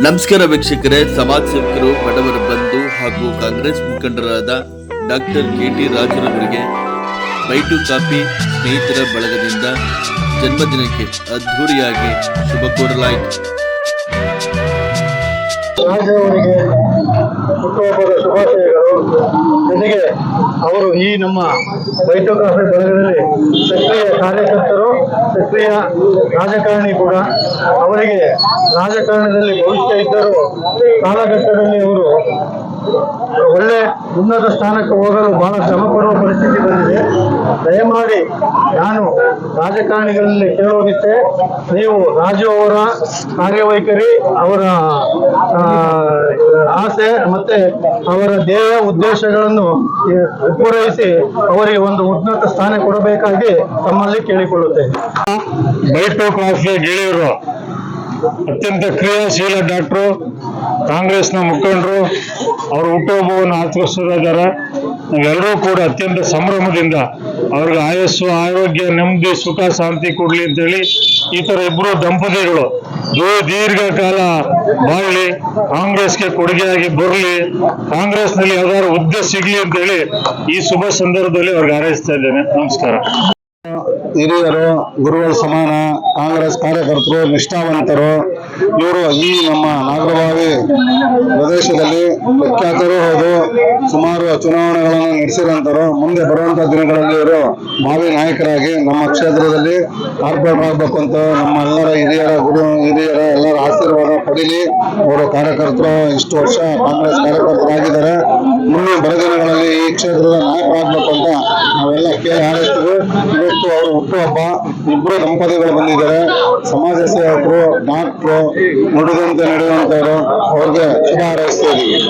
ನಮಸ್ಕಾರ ವೀಕ್ಷಕರೇ, ಸಮಾಜ ಸೇವಕರು, ಬಡವರ ಬಂಧು ಹಾಗೂ ಕಾಂಗ್ರೆಸ್ ಮುಖಂಡರಾದ ಡಾಕ್ಟರ್ ಕೆ ಟಿ ರಾಜರವರಿಗೆ ಬೈಟು ಕಾಪಿ ಸ್ನೇಹಿತರ ಬಳಗದಿಂದ ಜನ್ಮದಿನಕ್ಕೆ ಅದ್ಧೂರಿಯಾಗಿ ಶುಭ ಕೋರಲಾಯಿತು. ಹುಟ್ಟುಹಬ್ಬದ ಶುಭಾಶಯಗಳು. ಜೊತೆಗೆ ಅವರು ಈ ನಮ್ಮ ವೈಟೋಗ್ರಾಫಿ ಬಳಗದಲ್ಲಿ ಸಕ್ರಿಯ ಕಾರ್ಯಕರ್ತರು, ಸಕ್ರಿಯ ರಾಜಕಾರಣಿ ಕೂಡ. ಅವರಿಗೆ ರಾಜಕಾರಣದಲ್ಲಿ ಭವಿಷ್ಯ ಇದ್ದರೂ ಕಾಲಘಟ್ಟದಲ್ಲಿ ಅವರು ಉನ್ನತ ಸ್ಥಾನಕ್ಕೆ ಹೋಗಲು ಬಹಳ ಶ್ರಮ ಪಡುವ ಪರಿಸ್ಥಿತಿ ಬಂದಿದೆ. ದಯಮಾಡಿ ನಾನು ರಾಜಕಾರಣಿಗಳಲ್ಲಿ ಕೇಳೋದಿತ್ತೆ ನೀವು ರಾಜು ಅವರ ಕಾರ್ಯವೈಖರಿ, ಅವರ ಆಸೆ ಮತ್ತೆ ಅವರ ದೇಹ ಉದ್ದೇಶಗಳನ್ನು ಪೂರೈಸಿ ಅವರಿಗೆ ಒಂದು ಉನ್ನತ ಸ್ಥಾನ ಕೊಡಬೇಕಾಗಿ ತಮ್ಮಲ್ಲಿ ಕೇಳಿಕೊಳ್ಳುತ್ತೇನೆ. ಗೆಳೆಯರು ಅತ್ಯಂತ ಕ್ರಿಯಾಶೀಲ ಡಾಕ್ಟ್ರು, ಕಾಂಗ್ರೆಸ್ನ ಮುಖಂಡರು, ಅವರು ಹುಟ್ಟುಹಬ್ಬವನ್ನು ಆಚರಿಸ್ತಾ ಇದ್ದಾರೆ ನಾವೆಲ್ಲರೂ ಕೂಡ ಅತ್ಯಂತ ಸಂಭ್ರಮದಿಂದ ಅವ್ರಿಗೆ ಆಯಸ್ಸು, ಆರೋಗ್ಯ, ನೆಮ್ಮದಿ, ಸುಖ, ಶಾಂತಿ ಕೊಡಲಿ ಅಂತೇಳಿ ಈ ಥರ ಇಬ್ಬರು ದಂಪತಿಗಳು ದೀರ್ಘಕಾಲ ಬಾಳಲಿ, ಕಾಂಗ್ರೆಸ್ಗೆ ಕೊಡುಗೆಯಾಗಿ ಬರಲಿ, ಕಾಂಗ್ರೆಸ್ನಲ್ಲಿ ಯಾವ್ದಾದ್ರು ಹುದ್ದೆ ಸಿಗ್ಲಿ ಅಂತೇಳಿ ಈ ಶುಭ ಸಂದರ್ಭದಲ್ಲಿ ಅವ್ರಿಗೆ ಹಾರೈಸ್ತಾ ಇದ್ದೇನೆ. ನಮಸ್ಕಾರ. ಹಿರಿಯರು, ಗುರುಗಳ ಸಮಾನ, ಕಾಂಗ್ರೆಸ್ ಕಾರ್ಯಕರ್ತರು, ನಿಷ್ಠಾವಂತರು, ಇವರು ಈ ನಮ್ಮ ನಾಗರಬಾವಿ ಪ್ರದೇಶದಲ್ಲಿ ಪ್ರಖ್ಯಾತರು ಹೌದು. ಸುಮಾರು ಚುನಾವಣೆಗಳನ್ನು ನಡೆಸಿರುವಂತರು ಮುಂದೆ ಬರುವಂತಹ ದಿನಗಳಲ್ಲಿ ಇವರು ಭಾವಿ ನಾಯಕರಾಗಿ ನಮ್ಮ ಕ್ಷೇತ್ರದಲ್ಲಿ ಕಾರ್ಪೊರೇಟ್ ಆಗಬೇಕು ಅಂತ ನಮ್ಮ ಎಲ್ಲರ ಹಿರಿಯರ ಗುರು, ಹಿರಿಯರ ಎಲ್ಲರ ಆಶೀರ್ವಾದ ಪಡೀಲಿ. ಅವರು ಕಾರ್ಯಕರ್ತರು, ಇಷ್ಟು ವರ್ಷ ಕಾಂಗ್ರೆಸ್ ಕಾರ್ಯಕರ್ತರಾಗಿದ್ದಾರೆ. ಮುಂದಿನ ಬರದಿನಗಳಲ್ಲಿ ಈ ಕ್ಷೇತ್ರದ ನಾಯಕರಾಗಬೇಕು ಅಂತ ನಾವೆಲ್ಲ ಕೇಳಿ ಅವರು ಹುಟ್ಟುಹಬ್ಬ ಇಬ್ಬರು ದಂಪತಿಗಳು ಬಂದಿದ್ದಾರೆ. ಸಮಾಜ ಸೇವಕರು ಡಾಕ್ಟ್ರು ನುಡಿದಂತೆ ನಡೆಯುವಂತವರು ಅವ್ರಿಗೆ ಶುಭ ಹಾರೈಸ್ತಾ ಇದೀವಿ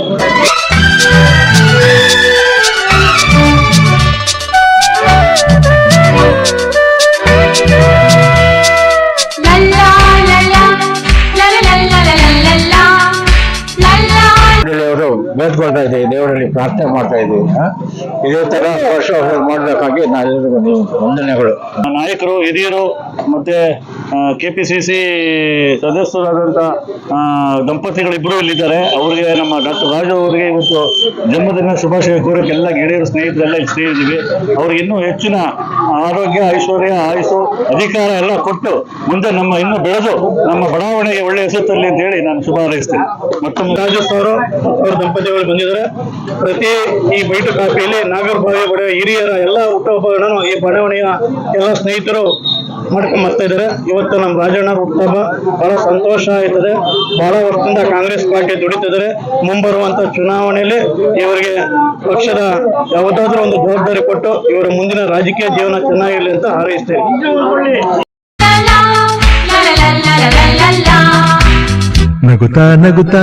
ಪ್ರಾರ್ಥನೆ ಮಾಡ್ತಾ ಇದ್ದೀವಿ. ಇದೇ ತರ ವರ್ಷ ವರ್ಷ ಮಾಡಬೇಕಾಗಿ ನಾವೆಲ್ಲರಿಗೂ ನೀವು ವಂದನೆಗಳು. ನಾಯಕರು ಹಿರಿಯರು ಮತ್ತೆ ಕೆ ಪಿ ಸಿ ಸದಸ್ಯರಾದಂತ ಸದಸ್ಯರಾದಂಥ ದಂಪತಿಗಳಿಬ್ಬರು ಇಲ್ಲಿದ್ದಾರೆ. ಅವರಿಗೆ ನಮ್ಮ ಡಾಕ್ಟರ್ ರಾಜು ಅವರಿಗೆ ಇವತ್ತು ಜನ್ಮದಿನ ಶುಭಾಶಯ ಕೋರಕ್ಕೆ ಎಲ್ಲ ಗೆಳೆಯರು ಸ್ನೇಹಿತರೆಲ್ಲ ಸೇರಿ ಸೇರಿದ್ದೀವಿ. ಅವ್ರಿಗೆ ಇನ್ನೂ ಹೆಚ್ಚಿನ ಆರೋಗ್ಯ ಐಶ್ವರ್ಯ ಆಯುಷು ಅಧಿಕಾರ ಎಲ್ಲ ಕೊಟ್ಟು ಮುಂದೆ ನಮ್ಮ ಇನ್ನೂ ಬೆಳೆದು ನಮ್ಮ ಬಡಾವಣೆಗೆ ಒಳ್ಳೆ ಹೆಸರು ತರಲಿ ಅಂತ ಹೇಳಿ ನಾನು ಶುಭ ಹಾರೈಸ್ತೇನೆ. ಮತ್ತೊಮ್ಮೆ ರಾಜೇಶ್ ಅವರು ಅವರ ದಂಪತಿಗಳು ಬಂದಿದ್ದಾರೆ. ಪ್ರತಿ ಈ ಕಾಫಿಯಲ್ಲಿ ನಾಗರಬಾವಿ ಬಡ, ಹಿರಿಯರ ಎಲ್ಲ ಹುಟ್ಟುಹಬ್ಬಗಳನ್ನು ಈ ಬಡಾವಣೆಯ ಎಲ್ಲ ಸ್ನೇಹಿತರು ಮಾಡ್ಕೊಂಡು ಬರ್ತಾ ಇದ್ದಾರೆ. ಇವತ್ತು ನಮ್ಮ ರಾಜಣ್ಣ ಹುಟ್ಟುಹಬ್ಬ ಬಹಳ ಸಂತೋಷ ಆಯ್ತದೆ. ಬಹಳ ವರ್ಷದಿಂದ ಕಾಂಗ್ರೆಸ್ ಪಾರ್ಟಿ ದುಡಿತಿದ್ದಾರೆ ಮುಂಬರುವಂತ ಚುನಾವಣೆಯಲ್ಲಿ ಇವರಿಗೆ ಪಕ್ಷದ ಯಾವುದಾದ್ರೂ ಒಂದು ಜವಾಬ್ದಾರಿ ಕೊಟ್ಟು ಇವರ ಮುಂದಿನ ರಾಜಕೀಯ ಜೀವನ ಚೆನ್ನಾಗಿರಲಿ ಅಂತ ಹಾರೈಸ್ತೇವೆ ನಗುತ್ತಾ ನಗುತ್ತಾ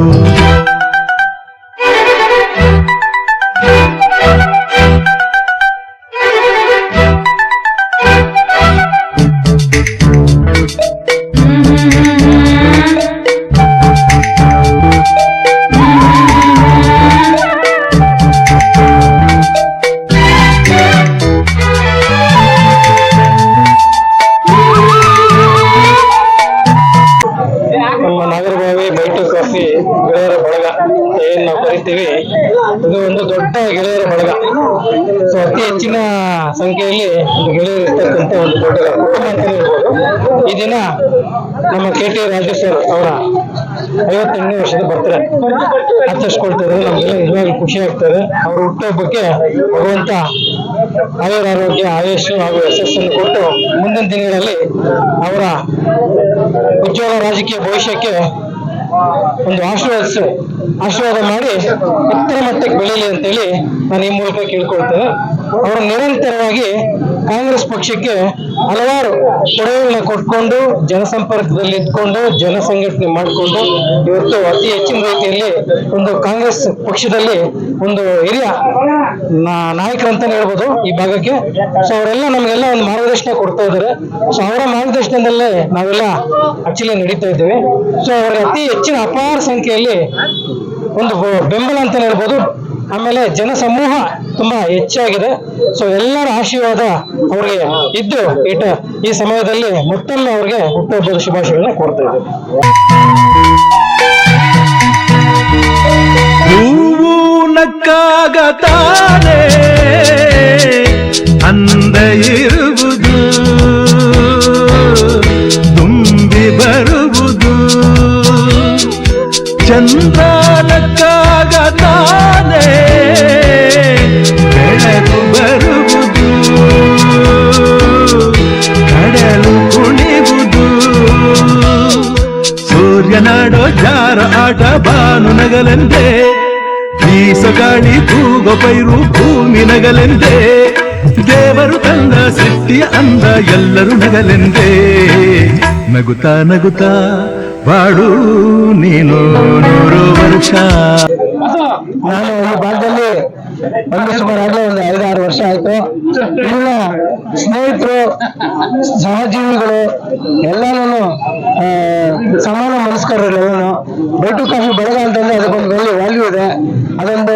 ಏನ್ ನಾವು ಕರಿತೀವಿ? ಇದು ಒಂದು ದೊಡ್ಡ ಗೆಳೆಯರ ಬಳಗ ಸೊ, ಅತಿ ಹೆಚ್ಚಿನ ಸಂಖ್ಯೆಯಲ್ಲಿ ಒಂದು ಗೆಳೆಯರು ಇರ್ತಕ್ಕಂಥ ಒಂದು ದೊಡ್ಡ ಕುಟುಂಬ ಅಂತ ಹೇಳ್ಬೋದು. ಈ ದಿನ ನಮ್ಮ ಕೆ ಟಿ ರಾಜು ಸರ್ ಅವರ ಐವತ್ತೆಂಟನೇ ವರ್ಷದ ಬರ್ತಾರೆ ಆಚರಿಸ್ಕೊಳ್ತಾ ಇದ್ದಾರೆ ನಮಗೆಲ್ಲ ನಿಜವಾಗಿ ಖುಷಿ ಆಗ್ತದೆ. ಅವ್ರ ಹುಟ್ಟುಹಬ್ಬಕ್ಕೆ ಭಗವಂತ ಅವರ ಆರೋಗ್ಯ ಆಯುಷ್ ಹಾಗೂ ಯಶಸ್ಸನ್ನು ಕೊಟ್ಟು ಮುಂದಿನ ದಿನಗಳಲ್ಲಿ ಅವರ ಉಜ್ವಲ ರಾಜಕೀಯ ಭವಿಷ್ಯಕ್ಕೆ ಒಂದು ಆಶೀರ್ವಾದಿಸು ಆಶೀರ್ವಾದ ಮಾಡಿ ಉತ್ತರ ಮಟ್ಟಕ್ಕೆ ಬೆಳೀಲಿ ಅಂತೇಳಿ ನಾನು ಈ ಮೂಲಕ ಕೇಳ್ಕೊಳ್ತೇನೆ. ಅವರು ನಿರಂತರವಾಗಿ ಕಾಂಗ್ರೆಸ್ ಪಕ್ಷಕ್ಕೆ ಹಲವಾರು ಕೊಡುಗೆಗಳನ್ನ ಕೊಟ್ಕೊಂಡು, ಜನಸಂಪರ್ಕದಲ್ಲಿ ಇಟ್ಕೊಂಡು ಜನ ಸಂಘಟನೆ ಮಾಡಿಕೊಂಡು, ಇವತ್ತು ಅತಿ ಹೆಚ್ಚಿನ ರೀತಿಯಲ್ಲಿ ಒಂದು ಕಾಂಗ್ರೆಸ್ ಪಕ್ಷದಲ್ಲಿ ಒಂದು ಹಿರಿಯ ನಾಯಕರು ನಾಯಕರಂತಾನೆ ಹೇಳ್ಬೋದು ಈ ಭಾಗಕ್ಕೆ. ಸೊ ಅವರೆಲ್ಲ ನಮಗೆಲ್ಲ ಒಂದು ಮಾರ್ಗದರ್ಶನ ಕೊಡ್ತಾ ಇದ್ದಾರೆ. ಸೊ ಅವರ ಮಾರ್ಗದರ್ಶನದಲ್ಲೇ ನಾವೆಲ್ಲ ಆಕ್ಚುಲಿ ನಡೀತಾ ಇದ್ದೇವೆ. ಸೊ ಅವರ ಅತಿ ಹೆಚ್ಚಿನ ಅಪಾರ ಸಂಖ್ಯೆಯಲ್ಲಿ ಒಂದು ಬೆಂಬಲ ಅಂತಲೇ ಹೇಳ್ಬೋದು. ಆಮೇಲೆ ಜನ ಸಮೂಹ ತುಂಬಾ ಹೆಚ್ಚಾಗಿದೆ. ಸೊ ಎಲ್ಲರ ಆಶೀರ್ವಾದ ಅವ್ರಿಗೆ ಇದ್ದು ಈಟ ಈ ಸಮಯದಲ್ಲಿ ಮತ್ತೊಮ್ಮೆ ಅವ್ರಿಗೆ ಹುಟ್ಟುಹಬ್ಬದ ಶುಭಾಶಯಗಳನ್ನ ಕೋರ್ತಾ ಇದ್ದೇವೆ ಜಾರ ಆಟ ಬಾನು ನಗಲೆಂದೇ, ಬೀಸ ಗಾಳಿ ತೂಗ ಪೈರು ಭೂಮಿ ನಗಲೆಂದೇ, ದೇವರು ತಂದ ಸೃಷ್ಟಿಯ ಅಂದ ಎಲ್ಲರೂ ನಗಲೆಂದೇ. ನಗುತ್ತಾ ನಗುತ್ತಾ ಬಾಡು ನೀನು ನೂರು ವರ್ಷ. ನಾನು ಈ ಭಾಗದಲ್ಲಿ ಒಂದು ಸುಮಾರು ಒಂದು ಐದಾರು ವರ್ಷ ಆಯ್ತು. ಎಲ್ಲ ಸ್ನೇಹಿತರು, ಸಹಜೀವಿಗಳು, ಎಲ್ಲಾನು ಸಮಾನ ಮನಸ್ಕರ ಎಲ್ಲಾನು. ಬೈಟು ಕಾಫಿ ಬೆಳಗ ಅಂತಂದ್ರೆ ಅದಕ್ಕೊಂದು ಬೆಲೆ ವ್ಯಾಲ್ಯೂ ಇದೆ. ಅದೊಂದು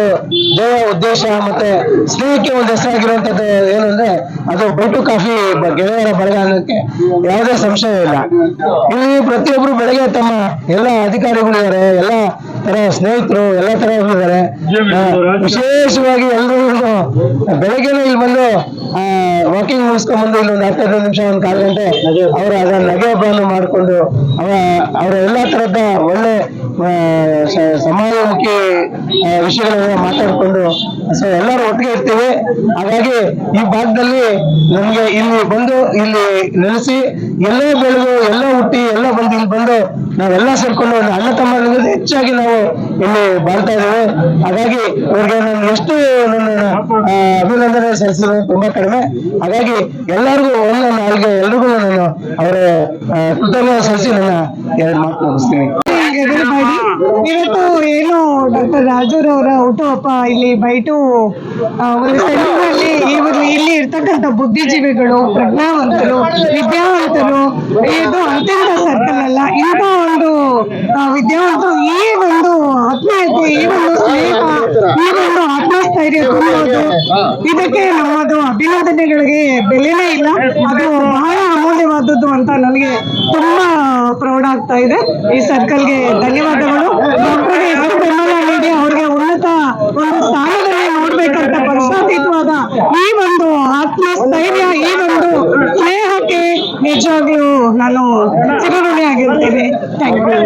ದೇವ ಉದ್ದೇಶ ಮತ್ತೆ ಸ್ನೇಹಕ್ಕೆ ಒಂದು ಹೆಸರಾಗಿರುವಂತದ್ದು ಏನು ಅಂದ್ರೆ ಅದು ಬೈಟು ಕಾಫಿ ಗೆಳೆಯರ ಬಳಗ ಅನ್ನೋಕ್ಕೆ ಯಾವುದೇ ಸಂಶಯ ಇಲ್ಲ. ಇಲ್ಲಿ ಪ್ರತಿಯೊಬ್ರು ಬೆಳಗ್ಗೆ ತಮ್ಮ ಎಲ್ಲ ಅಧಿಕಾರಿಗಳಿದ್ದಾರೆ ಎಲ್ಲ ತರ ಸ್ನೇಹಿತರು ಎಲ್ಲ ತರ ಇದ್ದಾರೆ ವಿಶೇಷವಾಗಿ ಎಲ್ಲರೂ ಬೆಳಗ್ಗೆನೇ ಇಲ್ಲಿ ಬಂದು ವಾಕಿಂಗ್ ಮುಗಿಸ್ಕೊಂಡ್ ಬಂದು ಇಲ್ಲಿ ಒಂದು ಹತ್ತೈದು ನಿಮಿಷ ಒಂದು ಕಾಲು ಗಂಟೆ ಅವರು ಅದನ್ನ ನಗೆ ಹಬ್ಬವನ್ನು ಮಾಡಿಕೊಂಡು ಅವ ಅವರ ಎಲ್ಲಾ ತರದ ಒಳ್ಳೆ ಆ, ಸಮಾಜಮುಖಿ ಆ, ವಿಷಯಗಳನ್ನ ಮಾತಾಡ್ಕೊಂಡು ಸೊ ಎಲ್ಲರೂ ಒಟ್ಟಿಗೆ ಇರ್ತೀವಿ. ಹಾಗಾಗಿ ಈ ಭಾಗದಲ್ಲಿ ನಮ್ಗೆ ಇಲ್ಲಿ ಬಂದು ಇಲ್ಲಿ ನೆಲೆಸಿ ಎಲ್ಲೇ ಬೆಳೆದು, ಎಲ್ಲ ಹುಟ್ಟಿ, ಎಲ್ಲ ಬಂದು ಇಲ್ಲಿ ಬಂದು ನಾವೆಲ್ಲ ಸೇರ್ಕೊಂಡು ಒಂದು ಅಣ್ಣ ತಮ್ಮ ಹೆಚ್ಚಾಗಿ ನಾವು ಇಲ್ಲಿ ಬಾಳ್ತಾ ಇದ್ದೇವೆ. ಹಾಗಾಗಿ ಅವ್ರಿಗೆ ನಾನು ಎಷ್ಟು ನನ್ನ ಅಭಿನಂದನೆ ಸಲ್ಲಿಸಿದ್ರು ತುಂಬಾ ಕಡಿಮೆ. ಹಾಗಾಗಿ ಎಲ್ಲರಿಗೂ ಒಂದು ನಾಲ್ಗೆ ಎಲ್ರಿಗೂ ನಾನು ಅವರ ಕೃತಜ್ಞ ಸಲ್ಲಿಸಿ ನನ್ನ ಎರಡು ಮಾತು ಮುಗಿಸ್ತೀನಿ. ಹೆಗಡೆಬಾಡಿ ಇವತ್ತು ಏನು ಡಾಕ್ಟರ್ ಅವರ ಹುಟ್ಟುಹಬ್ಬ ಇಲ್ಲಿ ಬೈಟು ಆ, ಒಂದು ಸೆಂಟರ್ನಲ್ಲಿ ಇವರು ಇಲ್ಲಿ ಇರ್ತಕ್ಕಂಥ ಬುದ್ಧಿಜೀವಿಗಳು ಪ್ರಜ್ಞಾವಂತರು ವಿದ್ಯಾವಂತರು ಇದು ಅಂತ್ಯದ ಸರ್ಕಲ್ ಅಲ್ಲ ಇಂಥ ಒಂದು ವಿದ್ಯಾವಂತರು ಈ ಒಂದು ಆತ್ಮಹತ್ಯೆ ಈ ಒಂದು ಸ್ನೇಹ ಈ ಒಂದು ಆತ್ಮಸ್ಥೈರ್ಯ ತುಂಬುವುದು ಇದಕ್ಕೆ ನಮ್ಮದು ಅಭಿನಂದನೆಗಳಿಗೆ ಬೆಲೆನೇ ಇಲ್ಲ. ಅದು ಬಹಳ ಅಮೂಲ್ಯವಾದದ್ದು ಅಂತ ನನಗೆ ತುಂಬಾ ಪ್ರೌಢ ಆಗ್ತಾ ಇದೆ. ಈ ಧನ್ಯವಾದಗಳು. ಎಷ್ಟು ಬೆಂಬಲ ನೀಡಿ, ಅವ್ರಿಗೆ ಉನ್ನತ ಒಂದು ಸ್ಥಾನದಲ್ಲಿ ನೋಡ್ಬೇಕಂತ ಪಕ್ಷಾತೀತವಾದ ಈ ಒಂದು ಆತ್ಮಸ್ಥೈರ್ಯ, ಈ ಒಂದು ಸ್ನೇಹಕ್ಕೆ ನಿಜವಾಗಿಯೂ ನಾನು ಚಿರಋಣಿಯಾಗಿರ್ತೇನೆ ಥ್ಯಾಂಕ್ ಯು